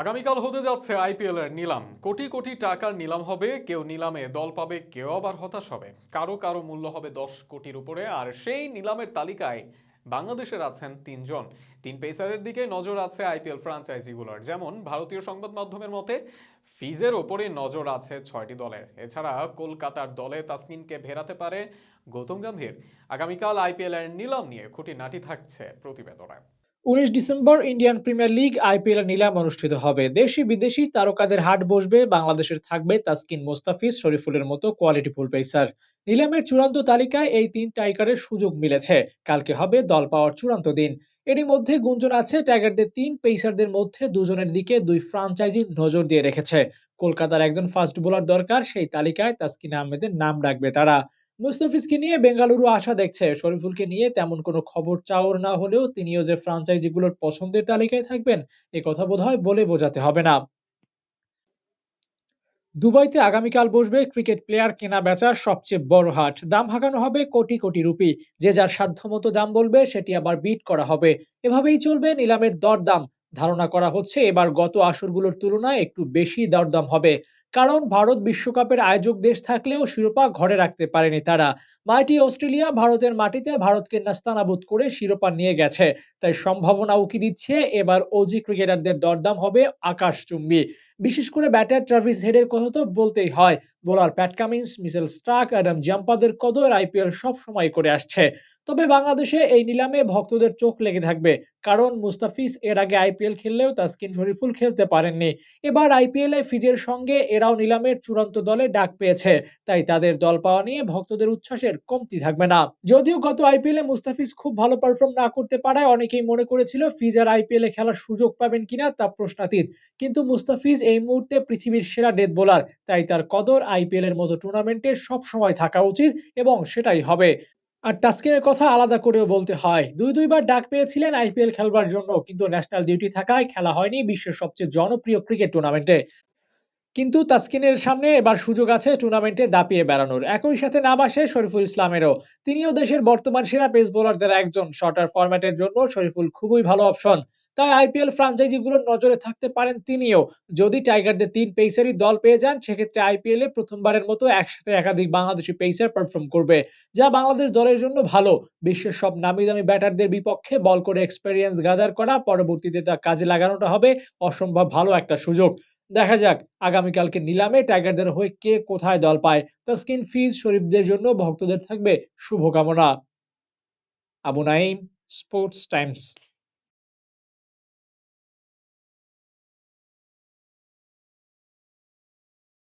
আগামীকাল হতে যাচ্ছে আইপিএল এর নিলাম। কোটি কোটি টাকার নিলাম হবে, কেউ নিলামে দল পাবে, কেউ আবার হতাশ হবে। কারও কারও মূল্য হবে দশ কোটির উপরে, আর সেই নিলামের তালিকায় বাংলাদেশের আছেন তিনজন। তিন পেসারের দিকে নজর আছে আইপিএল ফ্রাঞ্চাইজিগুলোর। যেমন ভারতীয় সংবাদ মাধ্যমের মতে, ফিজের ওপরে নজর আছে ছয়টি দলের। এছাড়া কলকাতার দলে তাসমিনকে ভেরাতে পারে গৌতম গম্ভীর। আগামীকাল আইপিএল এর নিলাম নিয়ে খুঁটিনাটি থাকছে প্রতিবেদনে। উনিশ December Indian Premier League IPL নিলাম অনুষ্ঠিত হবে। দেশি বিদেশি তারকাদের হাট বসবে, বাংলাদেশের থাকবে তাসকিন মোস্তাফিজ, শরীফুলের মতো কোয়ালিটি ফুল পেসার নিলামের চূড়ান্ত তালিকায় এই তিন টাইগারের সুযোগ মিলেছে। কালকে হবে দল পাওয়ার চূড়ান্ত দিন। এরই মধ্যে গুঞ্জন আছে টাইগারদের তিন পেসারদের মধ্যে দুজনের দিকে দুই ফ্রাঞ্চাইজি নজর দিয়ে রেখেছে। কলকাতার একজন ফাস্ট বোলার দরকার, সেই তালিকায় তাসকিন আহমেদের নাম ডাকবে তারা। মুস্তাফিজকে নিয়ে বেঙ্গালুরু আশা দেখছে। শরীফুলকে নিয়ে তেমন কোনো খবর চাওর না হলেও তিনিও যে ফ্রাঞ্চাইজিগুলোর পছন্দের তালিকায় থাকবেন, এ কথা বোধহয় বলে বোঝাতে হবে না। দুবাইতে আগামীকাল বসবে ক্রিকেট প্লেয়ার কেনা বেচার সবচেয়ে বড় হাট। দাম হাঁকানো হবে কোটি কোটি রুপি। যে যার সাধ্যমতো দাম বলবে, সেটি আবার বিট করা হবে। এভাবেই চলবে নিলামের দরদাম। ধারণা করা হচ্ছে, এবার গত আসরগুলোর তুলনায় একটু বেশি দরদাম হবে। কারণ ভারত বিশ্বকাপের আয়োজক দেশ থাকলেও শিরোপা ঘরে রাখতে পারেনি তারা। মাইটি অস্ট্রেলিয়া ভারতের মাটিতে ভারতকে নাস্তানাবুদ করে শিরোপা নিয়ে গেছে। তাই সম্ভাবনা উকি দিচ্ছে। এবার অজি ক্রিকেটারদের দরদাম হবে আকাশচুম্বী। বিশেষ করে ব্যাটার ট্রাভিস হেডের কথা তো বলতেই হয়। Bowler Pat Cummins, Mitchell Starc, Adam জাম্পাদের কদর আইপিএল সব সময় করে আসছে। তবে বাংলাদেশে এই নিলামে ভক্তদের চোখ লেগে থাকবে, কারণ মুস্তাফিজ এর আগে আইপিএল খেললেও তাসকিন শরীফুল খেলতে পারেননি। এবার আইপিএল এ ফিজের সঙ্গে এরাও নিলামের চূড়ান্ত দলে ডাক পেয়েছে, তাই তাদের দল পাওয়া নিয়ে ভক্তদের উচ্ছ্বাসের কমতি থাকবে না। যদিও গত আইপিএল এ মুস্তাফিজ খুব ভালো পারফর্ম না করতে পারায় অনেকেই মনে করেছিল ফিজ আর আইপিএল এ খেলার সুযোগ পাবেন কিনা তা প্রশ্নাতীত। কিন্তু মুস্তাফিজ এই মুহূর্তে পৃথিবীর সেরা ডেথ বোলার তাই তার কদর আইপিএল এর মতো টুর্নামেন্টে সব সময় থাকা উচিত এবং সেটাই হবে। আর তাস্কিনের কথা আলাদা করেও বলতে হয়, দুই দুইবার ডাক পেয়েছিলেন আইপিএল খেলবার জন্য, কিন্তু ন্যাশনাল ডিউটি থাকায় খেলা হয়নি বিশ্বের সবচেয়ে জনপ্রিয় ক্রিকেট টুর্নামেন্টে কিন্তু তাসকিনের সামনে এবার সুযোগ আছে টুর্নামেন্টে দাপিয়ে বেড়ানোর। একই সাথে নাম আসে শরীফুল ইসলামেরও। তিনিও দেশের বর্তমান সেরা পেস বোলারদের একজন। শর্টার ফরম্যাটের জন্য শরীফুল খুবই ভালো অপশন তাই আইপিএল ফ্রাঞ্চাইজিগুলোর নজরে থাকতে পারেন তিনিও। যদি টাইগারদের তিন পেসারই দল পেয়ে যান, সেক্ষেত্রে আইপিএল এ প্রথমবারের মতো একসাথে একাধিক বাংলাদেশি পেসার পারফর্ম করবে, যা বাংলাদেশ দলের জন্য ভালো। বিশ্বের সব নামি দামি ব্যাটারদের বিপক্ষে বল করে এক্সপেরিয়েন্স গাদার করা, পরবর্তীতে তা কাজে লাগানোটা হবে অসম্ভব ভালো একটা সুযোগ। দেখা যাক, আগামীকালকে নিলামে টাইগারদের হয়ে কে কোথায় দল পায়। তাসকিন ফিজ শরীফদের জন্য ভক্তদের থাকবে শুভকামনা। Abu Naim sports Times